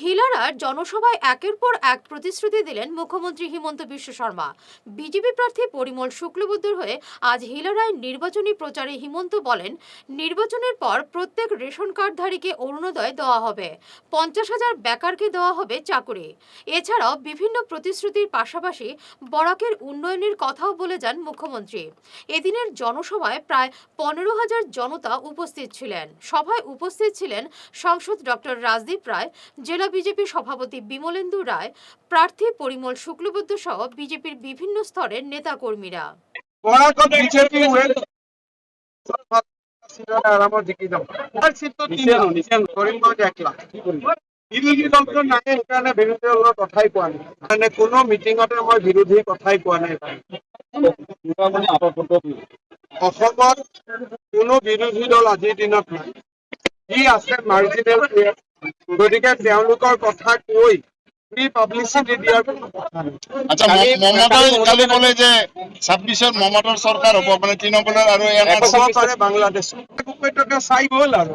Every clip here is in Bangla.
হিলারার জনসভায় একের পর এক প্রতিশ্রুতি দিলেন মুখ্যমন্ত্রী হিমন্ত বিশ্ব শর্মা। বিজেপি প্রার্থী পরিমল শুক্লবুদ্ধর হয়ে আজ হিলারায় নির্বাচনী প্রচারে হিমন্ত বলেন, নির্বাচনের পর প্রত্যেক রেশন কার্ডধারীকে অরুণোদয় দেওয়া হবে, পঞ্চাশ হাজার বেকারকে দেওয়া হবে চাকুরি। এছাড়াও বিভিন্ন প্রতিশ্রুতির পাশাপাশি বরাকের উন্নয়নের কথাও বলে যান মুখ্যমন্ত্রী। এদিনের জনসভায় প্রায় পনেরো হাজার জনতা উপস্থিত ছিলেন। সভায় উপস্থিত ছিলেন সাংসদ ডক্টর রাজদীপ রায়, জেলা বিজেপি সভাপতি বিমলেন্দু রায় প্রার্থী পরিমল শুক্লবুদ্ধ সহ বিজেপির বিভিন্ন স্তরের নেতাকর্মীরা। দলটো নাই সেইকাৰণে বিৰোধী দলৰ কথাই কোৱা নাই। মানে কোনো মিটিঙতে মই বিৰোধী কথাই কোৱা নাই। অসমত কোনো বিৰোধী দল আজিৰ দিনত নাই। যি আছে মাৰ্জিনেল গতিকে তেওঁলোকৰ কথা কৈ পাব্লিচিটি দিয়াৰ নাই। আচ্ছা মমতাই কালি কালি ক'লে যে ছাব্বিছত মমতাৰ চৰকাৰ হ'ব মানে তৃণমূলৰ আৰু এন হ'ব পাৰে বাংলাদেশ চাই গ'ল আৰু।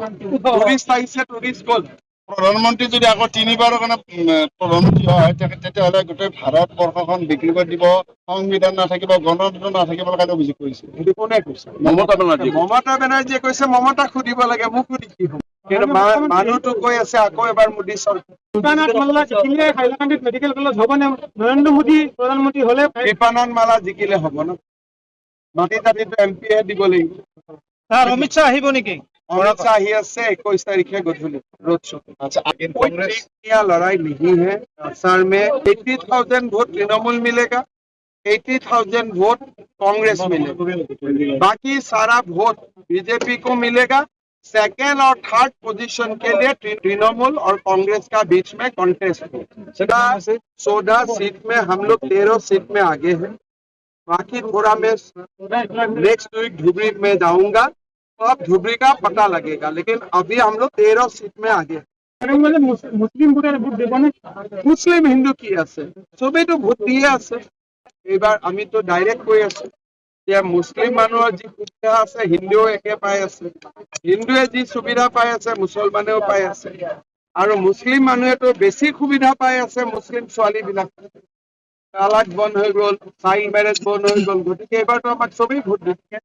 টুৰিষ্ট আহিছে টুৰিষ্ট গ'ল। প্ৰধানমন্ত্ৰী যদি আকৌ তিনিবাৰৰ কাৰণে প্ৰধানমন্ত্ৰী হয় তেতিয়াহ'লে গোটেই ভাৰতবৰ্ষখন বিক্ৰী কৰি দিব সংবিধান নাথাকিব গণতন্ত্ৰ নাথাকিব কাৰণে অভিযোগ কৰিছে। সেইটো কোনে কৈছে? মমতা বেনাৰ্জী মমতা বেনাৰ্জীয়ে কৈছে মমতাক সুধিব লাগে মোক সুধি কি হ'ব কিন্তু মা- মানুহটো কৈ আছে আকৌ এবাৰ মোদী চৰকাৰ কৃপানাথ মাল্লা জিকিলে হাইলাকান্দিত মেডিকেল কলেজ হ'বনে নৰেন্দ্ৰ মোদী প্ৰধানমন্ত্ৰী হ'লে কৃপানন্দ মালা জিকিলে হ'ব ন মাটি তাটিটো এম পিহে দিব লাগিব ছাৰ অমিত শ্বাহ আহিব নেকি অমিত শ্বাহ আহি আছে একৈশ তাৰিখে গধূলি ৰোড শ্ব' আচ্ছা कोई टेक्निया लड़ाई नहीं है असर में एट्टी थाउजेंड वोट तृणमूल मिलेगा एट्टी थाउजेंड वोट कांग्रेस मिलेगा बाकी सारा वोट बीजेपी को मिलेगा सेकेंड और थर्ड पोजीशन के लिए तृ- तृणमूल और कांग्रेस का बीच में कॉन्टेस्ट है चौदह सीट में हम लोग तेरह सीट में आगे हैं बाकी थोड़ा मैं नेक्स्ट वीक धुबरी में जाऊंगा तो अब धुबरी का पता लगेगा लेकिन अभी हम लोग तेरह सीट में आगे हैं মানে মুছলিমবোৰে ভোট দিবনে মুছলিম হিন্দু কি আছে চবেইতো ভোট দিয়ে আছে এইবাৰ আমিতো ডাইৰেক্ট কৈ আছো যে মুছলিম মানুহৰ যি সুবিধা আছে হিন্দুৱেও একে পাই আছে। হিন্দুৱে যি সুবিধা পাই আছে মুছলমানেও পাই আছে। আৰু মুছলিম মানুহেতো বেছি সুবিধা পাই আছে মুছলিম ছোৱালীবিলাক। তালাক বন্ধ হৈ গ'ল চাইল্ড মেৰেজ বন্ধ হৈ গ'ল। গতিকে এইবাৰতো আমাক চবেই ভোট দিয়ে